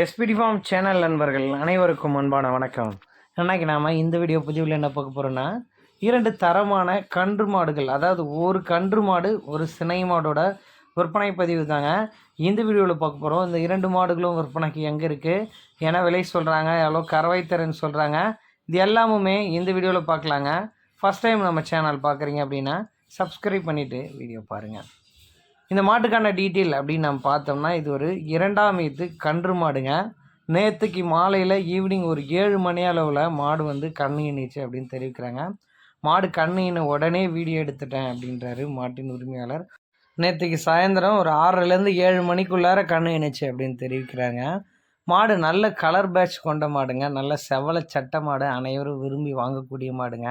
SPD form channel நண்பர்கள் அனைவருக்கும் அன்பான வணக்கம். இன்றைக்கி நாம் இந்த வீடியோ பதிவில் என்ன பார்க்க போகிறோன்னா இரண்டு தரமான கன்று மாடுகள் அதாவது ஒரு கன்று மாடு ஒரு சினை மாடோட விற்பனை பதிவு தாங்க. இந்த வீடியோவில் பார்க்க போகிறோம் இந்த இரண்டு மாடுகளும் விற்பனைக்கு எங்கே இருக்குது என்ன விலை சொல்கிறாங்க எவ்வளோ கறவை தரேன்னு சொல்கிறாங்க இது எல்லாமுமே இந்த வீடியோவில் பார்க்கலாங்க. ஃபஸ்ட் டைம் நம்ம சேனல் பார்க்குறீங்க அப்படின்னா சப்ஸ்கிரைப் பண்ணிவிட்டு வீடியோ பாருங்கள் இந்த மாட்டுக்கான டீட்டெயில் அப்படின்னு நம்ம பார்த்தோம்னா இது ஒரு இரண்டாம் ஈத்து கன்று மாடுங்க. நேற்றுக்கு மாலையில் ஈவினிங் ஒரு ஏழு மணி அளவில் மாடு வந்து கண்ணு இணைச்சு அப்படின்னு தெரிவிக்கிறாங்க. மாடு கண்ணு இன உடனே வீடியோ எடுத்துட்டேன் அப்படின்றாரு மாட்டின் உரிமையாளர். நேற்றுக்கு சாயந்தரம் ஒரு ஆறரைலேருந்து ஏழு மணிக்குள்ளார கண்ணு இணைச்சு அப்படின்னு தெரிவிக்கிறாங்க. மாடு நல்ல கலர் பேட்ச் கொண்ட மாடுங்க. நல்ல செவல சட்டை மாடு. அனைவரும் விரும்பி வாங்கக்கூடிய மாடுங்க.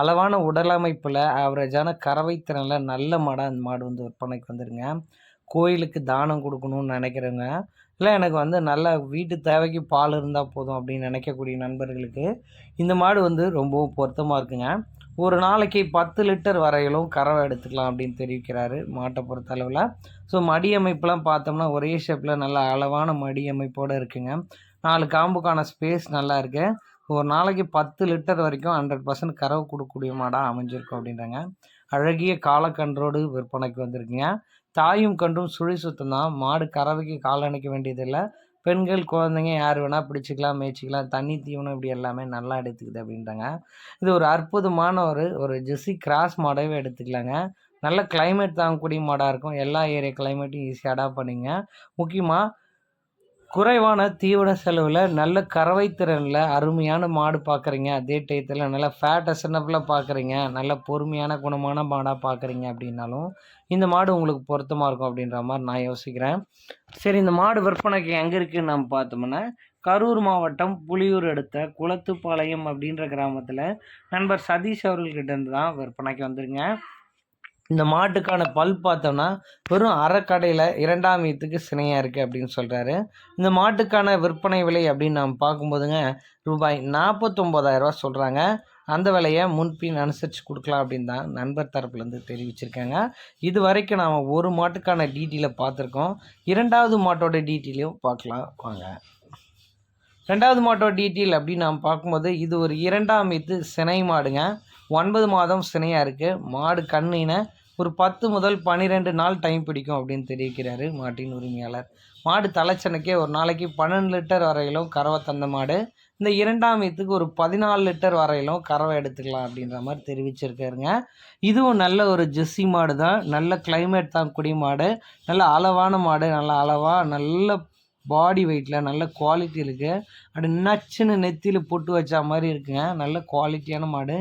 அளவான உடலமைப்பில் ஆவரேஜான கறவை திறனில் நல்ல மாடாக அந்த மாடு வந்து விற்பனைக்கு வந்துடுங்க கோயிலுக்கு தானம் கொடுக்கணும்னு நினைக்கிறவங்க இல்லை எனக்கு வந்து நல்ல வீட்டு தேவைக்கு பால் இருந்தால் போதும் அப்படின்னு நினைக்கக்கூடிய நண்பர்களுக்கு இந்த மாடு வந்து ரொம்பவும் பொருத்தமாக இருக்குங்க. ஒரு நாளைக்கு பத்து லிட்டர் வரையிலும் கறவை எடுத்துக்கலாம் அப்படின்னு தெரிவிக்கிறாரு மாட்டை பொறுத்த அளவில். ஸோ மடி அமைப்பெலாம் பார்த்தோம்னா ஒரே ஷேப்பில் நல்ல அளவான மடி அமைப்போடு இருக்குங்க. நாலு காம்புக்கான ஸ்பேஸ் நல்லா இருக்குது ஒரு நாளைக்கு பத்து லிட்டர் வரைக்கும் ஹண்ட்ரட் பர்சன்ட் கறவை கொடுக்கக்கூடிய மாடாக அமைஞ்சிருக்கும் அப்படின்றாங்க. அழகிய காலக்கன்றோடு விற்பனைக்கு வந்திருக்குங்க. தாயும் கன்றும் சுழி சுத்தம் தான் மாடு கறவைக்கு கால் அணைக்க வேண்டியதில்லை. பெண்கள் குழந்தைங்க யார் வேணால் பிடிச்சிக்கலாம் மேய்ச்சிக்கலாம். தண்ணி தீவனம் இப்படி எல்லாமே நல்லா எடுத்துக்குது அப்படின்றாங்க. இது ஒரு அற்புதமான ஒரு ஒரு ஜெர்சி கிராஸ் மாடவே எடுத்துக்கலாங்க. நல்ல கிளைமேட் தாங்கக்கூடிய மாடாக இருக்கும். எல்லா ஏரியா கிளைமேட்டையும் ஈஸியாக அடாப்ட் பண்ணிங்க. முக்கியமாக குறைவான தீவன செலவில் நல்ல கறவை திறனில் அருமையான மாடு பார்க்குறீங்க அதே டயத்தில் நல்ல ஃபேட் அசனபிளாக பார்க்குறீங்க நல்ல பொறுமையான குணமான மாடாக பார்க்குறீங்க அப்படின்னாலும் இந்த மாடு உங்களுக்கு பொருத்தமாக இருக்கும் அப்படின்ற மாதிரி நான் யோசிக்கிறேன். சரி இந்த மாடு விற்பனைக்கு எங்கே இருக்குதுன்னு நம்ம பார்த்தோம்னா கரூர் மாவட்டம் புலியூர் அடுத்த குளத்துப்பாளையம் அப்படின்ற கிராமத்தில் நண்பர் சதீஷ் அவர்கள்கிட்ட இருந்து தான் விற்பனைக்கு வந்துருங்க இந்த மாட்டுக்கான பல் பார்த்தோம்னா வெறும் அறக்கடையில் இரண்டாம் ஈத்துக்கு சினையாக இருக்குது அப்படின்னு சொல்கிறாரு இந்த மாட்டுக்கான விற்பனை விலை அப்படின்னு நாம் பார்க்கும்போதுங்க ரூபாய் நாற்பத்தொம்போதாயிரரூவா சொல்கிறாங்க அந்த விலையை முன்பின் அனுசரித்து கொடுக்கலாம் அப்படின்னு தான் நண்பர் தரப்புலேருந்து தெரிவிச்சிருக்காங்க. இது வரைக்கும் நாம் ஒரு மாட்டுக்கான டீட்டெயிலை பார்த்துருக்கோம். இரண்டாவது மாட்டோட டீட்டெயிலையும் பார்க்கலாம் வாங்க. ரெண்டாவது மாட்டோட டீட்டெயில் அப்படின்னு நாம் பார்க்கும்போது இது ஒரு இரண்டாம் ஈத்து சினை மாடுங்க. ஒன்பது மாதம் சினையாக இருக்குது மாடு கண்ணின ஒரு பத்து முதல் பன்னிரெண்டு நாள் டைம் பிடிக்கும் அப்படின்னு தெரிவிக்கிறாரு மாட்டின் உரிமையாளர். மாடு தலைச்சனைக்கே ஒரு நாளைக்கு பன்னெண்டு லிட்டர் வரையிலும் கறவை தந்த மாடு. இந்த இரண்டாம் ஈத்துக்கு ஒரு பதினாலு லிட்டர் வரையிலும் கறவை எடுத்துக்கலாம் அப்படின்ற மாதிரி தெரிவிச்சிருக்காருங்க. இதுவும் நல்ல ஒரு ஜெஸ்ஸி மாடு தான் நல்ல கிளைமேட் தான் குடி மாடு. நல்ல அளவான மாடு. நல்ல அளவாக நல்ல பாடி வெயிட்டில் நல்ல குவாலிட்டி இருக்குது அப்படி நச்சுன்னு நெத்தியில் பொட்டு வச்ச மாதிரி இருக்குங்க. நல்ல குவாலிட்டியான மாடு.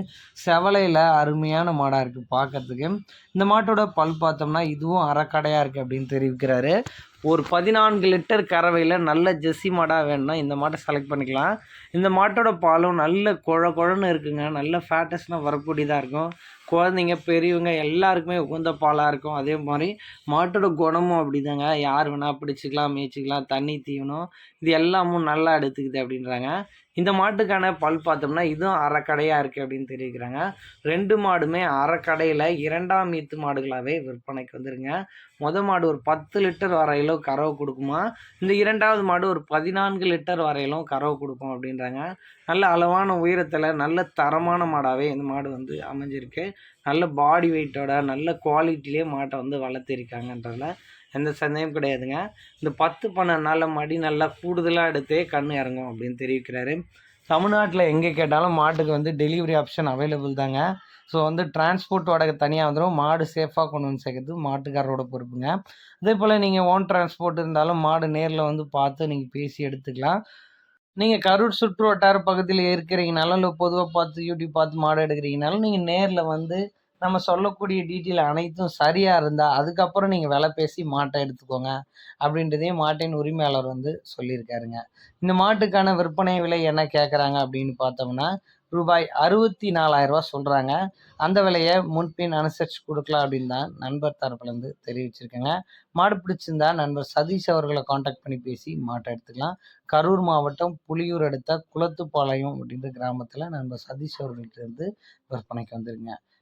செவலையில் அருமையான மாடாக இருக்குது பார்க்குறதுக்கு இந்த மாட்டோட பல் பார்த்தோம்னா இதுவும் அறக்கடையாக இருக்குது அப்படின்னு தெரிவிக்கிறாரு. ஒரு பதினான்கு லிட்டர் கறவையில் நல்ல ஜெஸ்ஸி மாடாக வேணும்னா இந்த மாட்டை செலக்ட் பண்ணிக்கலாம். இந்த மாட்டோட பாலும் நல்ல குழ குழன்னு இருக்குங்க. நல்ல ஃபேட்டஸ்லாம் வரக்கூடியதாக இருக்கும். குழந்தைங்க பெரியவங்க எல்லாருக்குமே உகந்த பாலாக இருக்கும். அதே மாதிரி மாட்டோட குணமும் அப்படிதாங்க. யார் வேணால் பிடிச்சிக்கலாம் மேய்ச்சிக்கலாம் தண்ணி தீவனம் இது எல்லாமும் நல்லா எடுத்துக்குது அப்படின்றாங்க. இந்த மாட்டுக்கான பல் பார்த்தோம்னா இதுவும் அறக்கடையாக இருக்குது அப்படின்னு தெரிவிக்கிறாங்க. ரெண்டு மாடுமே அறக்கடையில் இரண்டாம் ஈத்து மாடுகளாகவே விற்பனைக்கு வந்துருங்க. மொதல் மாடு ஒரு பத்து லிட்டர் வரையிலும் கறவை கொடுக்குமா? இந்த இரண்டாவது மாடு ஒரு பதினான்கு லிட்டர் வரையிலும் கறவை கொடுக்கும் அப்படின்றாங்க. நல்ல அளவான உயரத்தில் நல்ல தரமான மாடாகவே இந்த மாடு வந்து அமைஞ்சிருக்கு. நல்ல பாடி வெயிட்டோட நல்ல குவாலிட்டிலே மாட்டை வந்து வளர்த்திருக்காங்கன்றதுல எந்த சந்தேகம் கிடையாதுங்க. இந்த பத்து பன்னெண்டு நாளில் மடி நல்லா கூடுதலாக எடுத்தே கண் இறங்கும் அப்படின்னு தெரிவிக்கிறாரு. தமிழ்நாட்டில் எங்கே கேட்டாலும் மாட்டுக்கு வந்து டெலிவரி ஆப்ஷன் அவைலபிள் தாங்க. ஸோ வந்து டிரான்ஸ்போர்ட் வாடகை தனியாக வந்துடும் மாடு சேஃபாக கொண்டு வந்து சேர்க்கறது மாட்டுக்காரரோட பொறுப்புங்க. அதே போல் நீங்கள் ஓன் டிரான்ஸ்போர்ட் இருந்தாலும் மாடு நேரில் வந்து பார்த்து நீங்கள் பேசி எடுத்துக்கலாம். நீங்கள் கரூர் சுற்று வட்டார பகுதியில் இருக்கிறீங்கனாலும் இல்லை பொதுவாக பார்த்து யூடியூப் பார்த்து மாடு எடுக்கிறீங்கனாலும் நீங்கள் நேரில் வந்து நம்ம சொல்லக்கூடிய டீட்டெயில் அனைத்தும் சரியாக இருந்தால் அதுக்கப்புறம் நீங்கள் விலை பேசி மாட்டை எடுத்துக்கோங்க அப்படின்றதையும் மாட்டின் உரிமையாளர் வந்து சொல்லியிருக்காருங்க. இந்த மாட்டுக்கான விற்பனை விலை என்ன கேட்குறாங்க அப்படின்னு பார்த்தோம்னா ரூபாய் அறுபத்தி நாலாயிரரூவா சொல்கிறாங்க அந்த விலையை முன்பின் அனுசரித்து கொடுக்கலாம் அப்படின்னு தான் நண்பர் தரப்புலேருந்து தெரிவிச்சிருக்கேங்க. மாடு பிடிச்சிருந்தா நண்பர் சதீஷ் அவர்களை காண்டாக்ட் பண்ணி பேசி மாட்டை எடுத்துக்கலாம். கரூர் மாவட்டம் புலியூர் அடுத்த குளத்துப்பாளையம் அப்படின்ற கிராமத்தில் நண்பர் சதீஷ் அவர்கள்ட்ட இருந்து விற்பனைக்கு வந்துருங்க